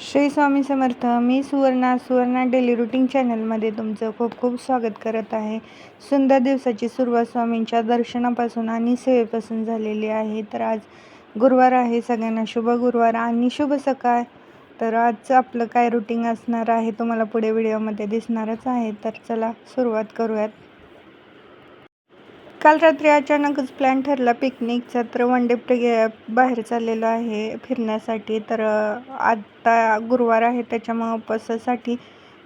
श्री स्वामी समर्थ मी Suvarna Suvarna daily routine चॅनलमध्ये तुमचं खूप खूप स्वागत करत आहे. सुंदर दिवसाची सुरुवात स्वामींच्या दर्शनापासून आणि सेवेपासून झालेली आहे. तर आज गुरुवार आहे सगळ्यांना शुभ गुरुवार आणि शुभ सकाळ. तर आजचं आपलं काय रुटीन असणार आहे तुम्हाला पुढे व्हिडिओमध्ये दिसणारच आहे. तर चला सुरुवात करूयात. काल रात्री अचानकच प्लॅन ठरला पिकनिकचा तर वन डे प्रे बाहेर चाललेलो आहे फिरण्यासाठी. तर आत्ता गुरुवार आहे त्याच्यामुळं उपवासासाठी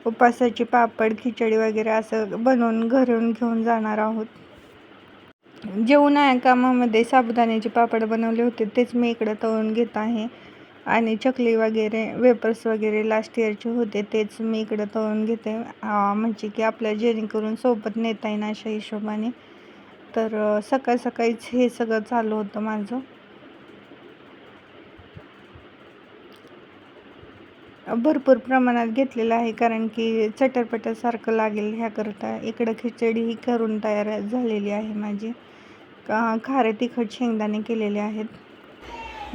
उपवासाची पापड खिचडी वगैरे असं बनवून घरून घेऊन जाणार आहोत. जेवण आहे कामामध्ये साबुदाण्याचे पापड बनवले होते तेच मी इकडं तळून घेत आहे. आणि चकली वगैरे वेपर्स वगैरे लास्ट इयरचे होते तेच मी इकडं तळून घेते. म्हणजे की आपल्या जेणेकरून सोबत नेता येईन अशा हिशोबाने. तर सकाळ सकाळीच हे सगळं चालू होतं माझं. भरपूर प्रमाणात घेतलेलं आहे कारण की चटरपटासारखं लागेल ह्याकरता. इकडं खिचडी ही करून तयार झालेली आहे माझी. का खारे तिखट शेंगदाणे केलेले आहेत.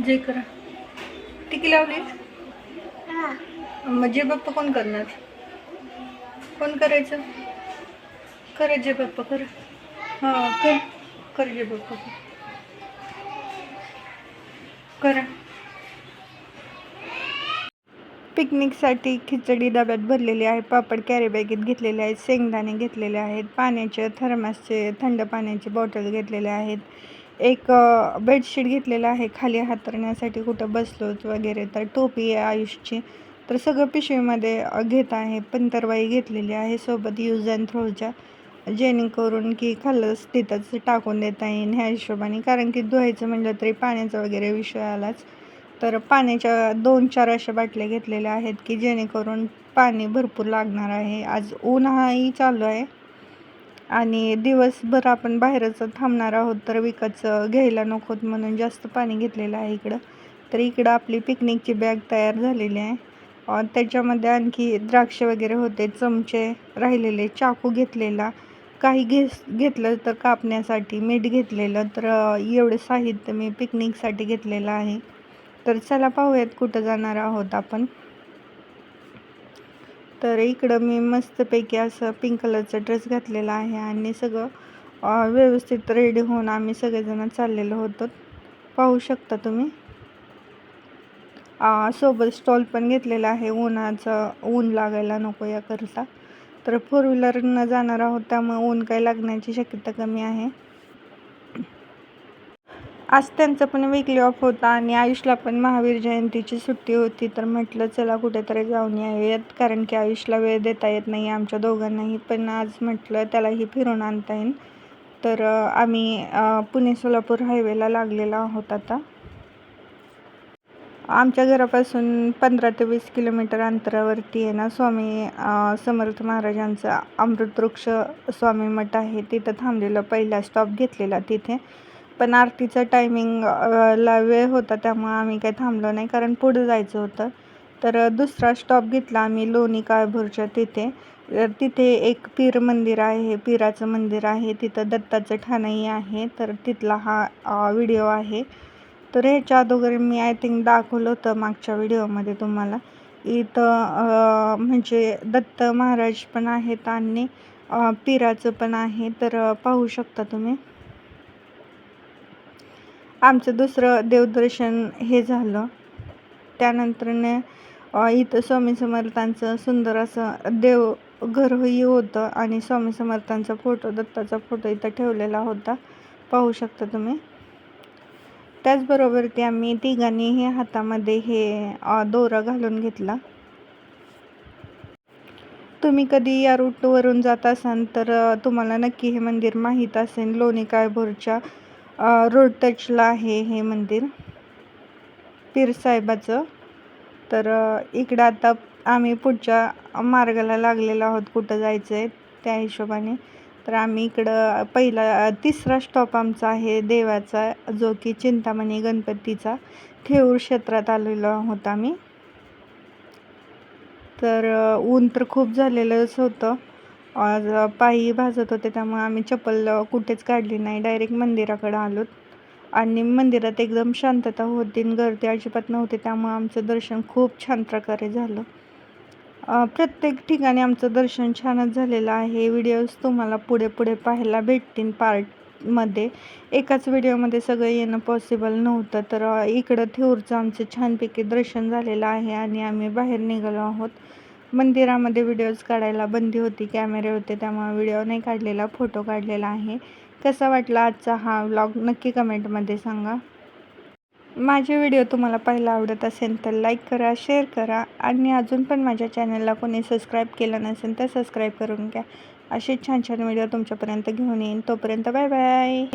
जे करा. टिकी लावली? मग जे बाप्पा कोण करणार? कोण करायचं? करा जे बाप्पा करा. हां कर कर जे कर. पिकनिकसाठी खिचडी डब्यात भरलेली आहे पापड कॅरीबॅगेत घेतलेले आहेत शेंगदाणे घेतलेले आहेत पाण्याचे थर्मासचे थंड पाण्याचे बॉटल घेतलेले आहेत. एक बेडशीट घेतलेलं आहे खाली हातरण्यासाठी कुठं बसलोच वगैरे तर टोपी आहे आयुषची. तर सगळं पिशवीमध्ये घेत आहे पंतरवाई घेतलेली आहे सोबत यूज अँड थ्रोच्या जेणेकरून की खाल्लंच तिथंच टाकून देता येईल ह्या हिशोबाने. कारण की धुवायचं म्हटलं तरी पाण्याचा वगैरे विषय आलाच. तर पाण्याच्या दोन चार अशा बाटल्या घेतलेल्या आहेत की जेणेकरून पाणी भरपूर लागणार आहे. आज उन्हाही चालू आहे. आणि दिवसभर आपण बाहेरच थांबणार आहोत तर विकतचं घ्यायला नकोत म्हणून जास्त पाणी घेतलेलं आहे इकडं. तर इकडं आपली पिकनिकची बॅग तयार झालेली आहे. त्याच्यामध्ये आणखी द्राक्ष वगैरे होते चमचे राहिलेले चाकू घेतलेला. काही घे घेतलं तर कापण्यासाठी मीठ घेतलेलं तर एवढं साहित्य मी पिकनिकसाठी घेतलेलं आहे. तर चला पाहूयात कुठं जाणार आहोत आपण. तर इकडं मी मस्तपैकी असं पिंक कलरचा ड्रेस घातलेला आहे आणि सगळं व्यवस्थित रेडी होऊन आम्ही सगळेजण चाललेलो होतो. पाहू शकता तुम्ही. सोबत स्टॉल पण घेतलेला आहे. उन्हाचं ऊन लागायला नको याकरता तर फोर व्हीलरनं जाणार आहोत त्यामुळे ऊन काही लागण्याची शक्यता कमी आहे. आज त्यांचं पण वीकली ऑफ होता आणि आयुषला पण महावीर जयंतीची सुट्टी होती तर म्हटलं चला कुठेतरी जाऊन यावेत कारण की आयुषला वेळ देता येत नाही आमच्या दोघांनाही पण आज म्हटलं त्यालाही फिरून आणता येईल. तर आम्ही पुणे सोलापूर हायवेला लागलेला आहोत आता. आमच्या घरापासून पंधरा ते वीस किलोमीटर अंतरावरती आहे ना स्वामी समर्थ महाराजांचा अमृतवृक्ष स्वामी मठ आहे. तिथं थांबलेलं पहिला स्टॉप घेतलेला तिथे. पण आरतीचा टायमिंग ला वेळ होता त्यामुळं आम्ही काही थांबलो नाही. कारण पुढं जायचं होतं. तर दुसरा स्टॉप घेतला आम्ही लोणी काळभोरच्या तिथे. तिथे एक पीर मंदिर आहे पीराचं मंदिर आहे. तिथं दत्ताचं ठाणंही आहे. तर तिथला हा व्हिडिओ आहे. तर ह्याच्या अगोदर मी आय थिंक दाखवलं होतं मागच्या व्हिडिओमध्ये तुम्हाला. इथं म्हणजे दत्त महाराज पण आहेत आणि पिराचं पीराचं पण आहे. तर पाहू शकता तुम्ही. आमचं दुसरं देवदर्शन हे झालं. त्यानंतरने इथं स्वामी समर्थांचं सुंदर असं देव घरही होतं आणि स्वामी समर्थांचा फोटो दत्ताचा फोटो इथं ठेवलेला होता. पाहू शकता तुम्ही. त्याचबरोबर ते आम्ही तिघांनीही हातामध्ये हे दोरा घालून घेतला. तुम्ही कधी या रूटवरून जात असाल तर तुम्हाला नक्की हे मंदिर माहीत असेल. लोणी काळभोरच्या रोड टचला आहे हे मंदिर. पीरसाहेबाचं तर इकडं आता आम्ही पुढच्या मार्गाला लागलेलो आहोत. कुठं जायचं आहे त्या हिशोबाने. तर आम्ही इकडं पहिला तिसरा स्टॉप आमचा आहे देवाचा जो की चिंतामणी गणपतीचा. थेऊर क्षेत्रात आलेलो आहोत आम्ही. तर ऊन तर खूप झालेलंच होतं. आज पायी भाजत होते त्यामुळे आम्ही चप्पल कुठेच काढली नाही. डायरेक्ट मंदिराकडं आलोत. आणि मंदिरात एकदम शांतता होती आणि गर्दी अजिबात नव्हती त्यामुळं आमचं दर्शन खूप छान प्रकारे झालं. प्रत्येक ठिकाणी आमचं दर्शन छानच झालेलं आहे. व्हिडिओज तुम्हाला पुढे पुढे पाहायला भेटतील पार्टमध्ये एकाच व्हिडिओमध्ये सगळं येणं पॉसिबल नव्हतं तर इकडं थेऊरचं आमचं छानपैकी दर्शन झालेलं आहे आणि आम्ही बाहेर निघालो आहोत. मंदिरामध्ये व्हिडिओज काढायला बंदी होती कॅमेरे होते त्यामुळे व्हिडिओ नाही काढलेला फोटो काढलेला आहे. कसा वाटला आजचा हा व्लॉग नक्की कमेंटमध्ये सांगा. माझे व्हिडिओ तुम्हाला पाहायला आवडत असेल तर लाईक करा शेअर करा आणि अजून पण माझ्या चॅनलला कोणी सबस्क्राईब केलं नसेल तर सबस्क्राईब करून घ्या. असे छान छान व्हिडिओ तुमच्यापर्यंत घेऊन येईन. तोपर्यंत बाय बाय